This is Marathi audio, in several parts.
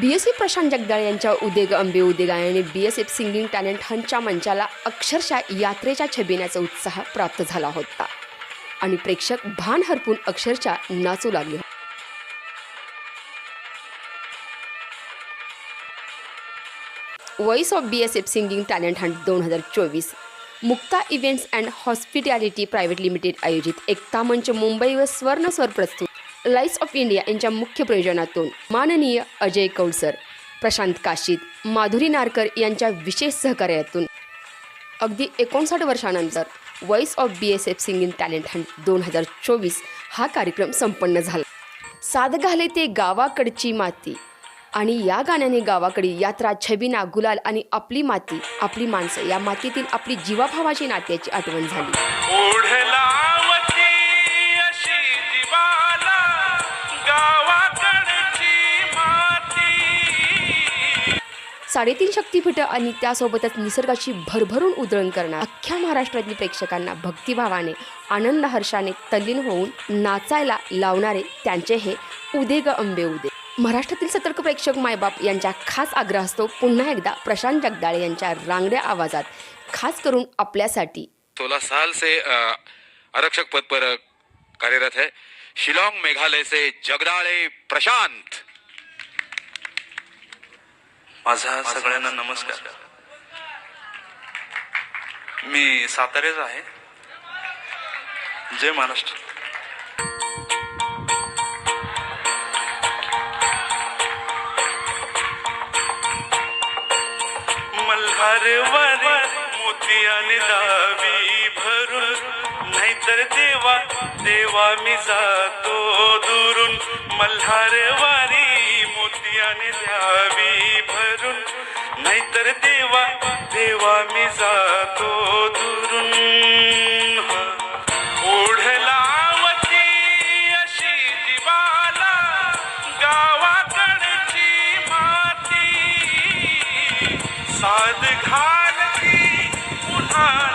B S F Prashant Jagdal यांच्या उदेग अंबे उदेगा आणि B S F singing talent हंटच्या मंचाला अक्षरशः यात्रेच्या छबिण्याचा उत्साह प्राप्त झाला होता. आणि प्रेक्षक भान हरपून अक्षरशः नाचू लागले voice of B S F singing talent hunt दोन हजार चोवीस Mukta events and hospitality private limited आयोजित एकता मंच मुंबई व स्वर्ण स्वर प्रस्तुत लाईट्स ऑफ इंडिया यांच्या मुख्य प्रयोजनातून माननीय अजय कौलसर प्रशांत काशीद माधुरी नारकर यांच्या विशेष सहकार्यातून अगदी एकोणसाठ वर्षानंतर voice of B S F singing talent hunt दोन हजार चोवीस हा कार्यक्रम संपन्न झाला. साध घाले ते गावाकडची माती आणि या गाण्याने गावाकडे यात्रा छबिना गुलाल आणि आपली माती आपली माणसं या मातीतील आपली जीवाभावाची नात्याची आठवण झाली. साडेतीन शक्तीपीठं आणि त्यासोबतच निसर्गाची भरभरून उधळण करणार. अख्ख्या महाराष्ट्रातील प्रेक्षकांना भक्तिभावाने आनंद हर्षाने तल्लीन होऊन नाचायला लावणारे त्यांचे हे उदे ग अंबे उदे. महाराष्ट्रातील सतर्क प्रेक्षक मायबाप यांच्या खास आग्रह असतो पुन्हा एकदा प्रशांत जगदाळे यांच्या रांगड्या आवाजात खास करून आपल्यासाठी. सोलह साल से आरक्षक पद पर कार्यरत है. शिलोंग मेघालय से जगदाळे प्रशांत. माझा सगळ्यांना नमस्कार. मी सातारेच आहे. जय महाराष्ट्र. मल्हारवारे मोतियाने दावी भरून नाहीतर देवा देवा मी जातो दुरून. मल्हारवारी मोतियाने द्यावी भरून नाहीतर देवा देवा मी जातो दुरून. हा. ओढलावती अशी जीवाला गावाकडची माती. साध घालती पुन्हा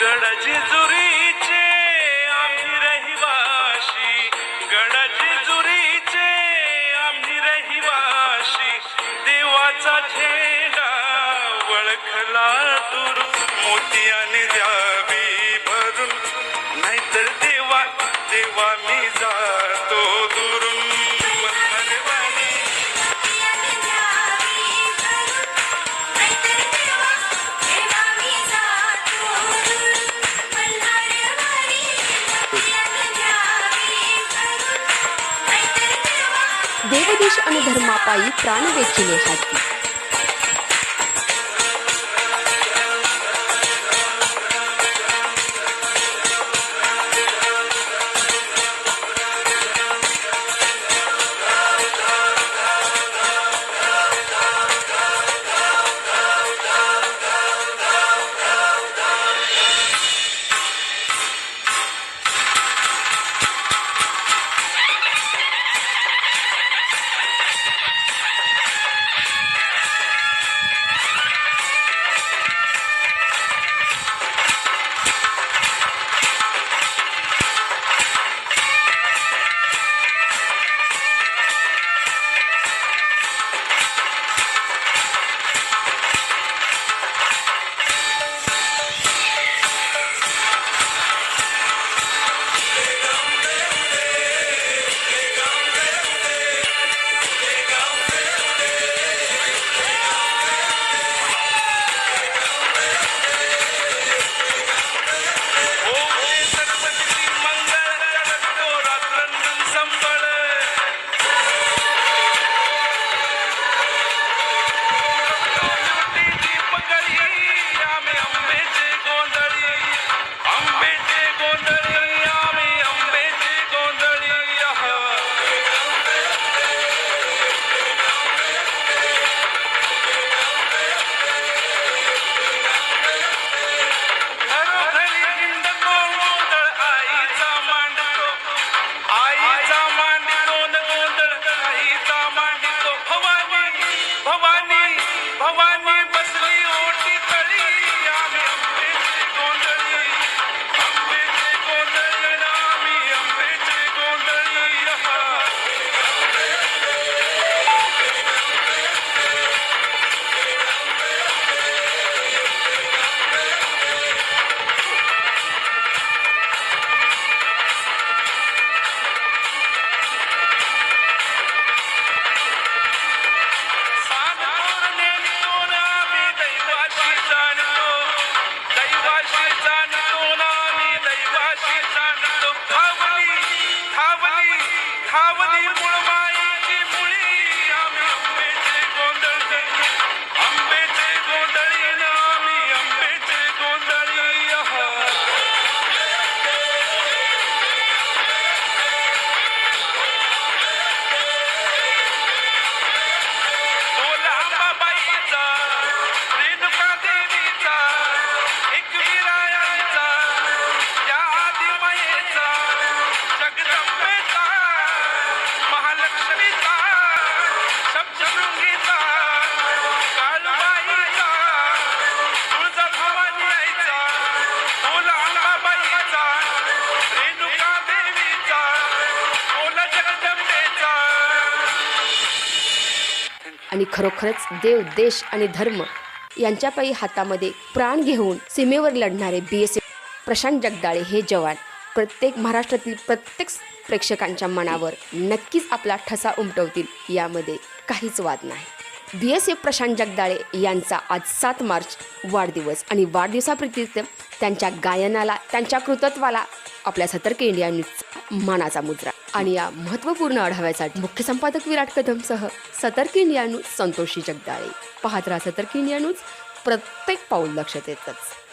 गडाची जुरीचे आम्ही रहिवाशी. गडाची जुरीचे आम्ही रहिवाशी. देवाचा झेंडा वळखला दूर मोतियाने द्या देवदेश आणि धर्मापायी प्राण वेचिले हाती आणि खरोखरच देव देश आणि धर्म यांच्यापायी हातामध्ये प्राण घेऊन सीमेवर लढणारे B S F Prashant Jagdale हे जवान प्रत्येक महाराष्ट्रातील प्रत्येक प्रेक्षकांच्या मनावर नक्कीच आपला ठसा उमटवतील यामध्ये काहीच वाद नाही. B S F Prashant Jagdale यांचा आज सात मार्च वाढदिवस आणि वाढदिवसाप्रितीर्थ त्यांच्या गायनाला त्यांच्या कृतत्वाला आपल्या सतर्क इंडिया न्यूज मानाचा मुद्रा. आणि या महत्त्वपूर्ण आढाव्यासाठी मुख्य संपादक विराट कदमसह सतर्क इंडिया संतोषी जगदाळे. पाहत राहा सतर्क इंडिया प्रत्येक पाऊल लक्षात येतच.